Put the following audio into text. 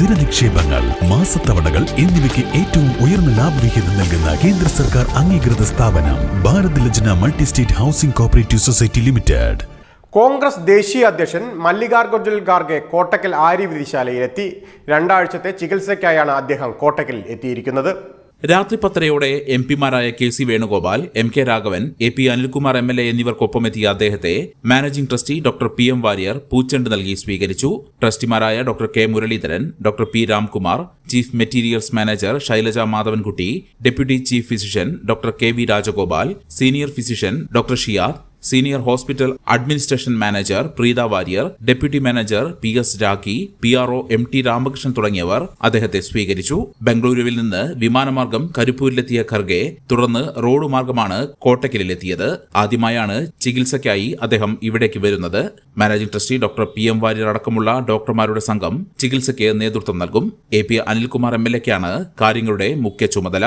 സ്ഥിര നിക്ഷേപങ്ങൾ മാസത്തവണകൾ എന്നിവയ്ക്ക് ഏറ്റവും ഉയർന്ന ലാഭവിഹിതം നൽകുന്ന കേന്ദ്ര സർക്കാർ അംഗീകൃത സ്ഥാപനം Bharat Lajna multi state housing cooperative society limited. Congress ദേശീയ അധ്യക്ഷൻ മല്ലികാർജുൻ ഖാർഗെ കോട്ടക്കൽ ആര്യവിധിശാലയിലെത്തി രണ്ടാഴ്ചത്തെ ചികിത്സയ്ക്കായാണ് അദ്ദേഹം കോട്ടക്കലിൽ എത്തിയിരിക്കുന്നത്. രാത്രി പത്തരയോടെ M പിമാരായ K C Venugopal M K Raghavan A P Anilkumar M L A എന്നിവർക്കൊപ്പമെത്തിയ അദ്ദേഹത്തെ managing trustee doctor P M Warrier പൂച്ചെണ്ട് നൽകി സ്വീകരിച്ചു. ട്രസ്റ്റിമാരായ doctor K Muraleedharan doctor P Ramkumar chief materials manager Shailaja Madhavankutty deputy chief physician doctor K V Rajagopal senior physician doctor Shiyad senior hospital administration manager Preetha Warrier deputy manager P S Rakhi P R O M T Ramakrishnan തുടങ്ങിയവർ അദ്ദേഹത്തെ സ്വീകരിച്ചു. ബംഗളൂരുവിൽ നിന്ന് വിമാനമാർഗം കരിപ്പൂരിലെത്തിയ ഖർഗെ തുടർന്ന് road മാർഗമാണ് കോട്ടക്കലിലെത്തിയത് ആദ്യമായാണ് ചികിത്സയ്ക്കായി അദ്ദേഹം ഇവിടേക്ക് വരുന്നത്. Managing trustee doctor P M Warrier അടക്കമുള്ള ഡോക്ടർമാരുടെ സംഘം ചികിത്സയ്ക്ക് നേതൃത്വം നൽകും. A P Anilkumar M L എക്കാണ് കാര്യങ്ങളുടെ മുഖ്യ ചുമതല.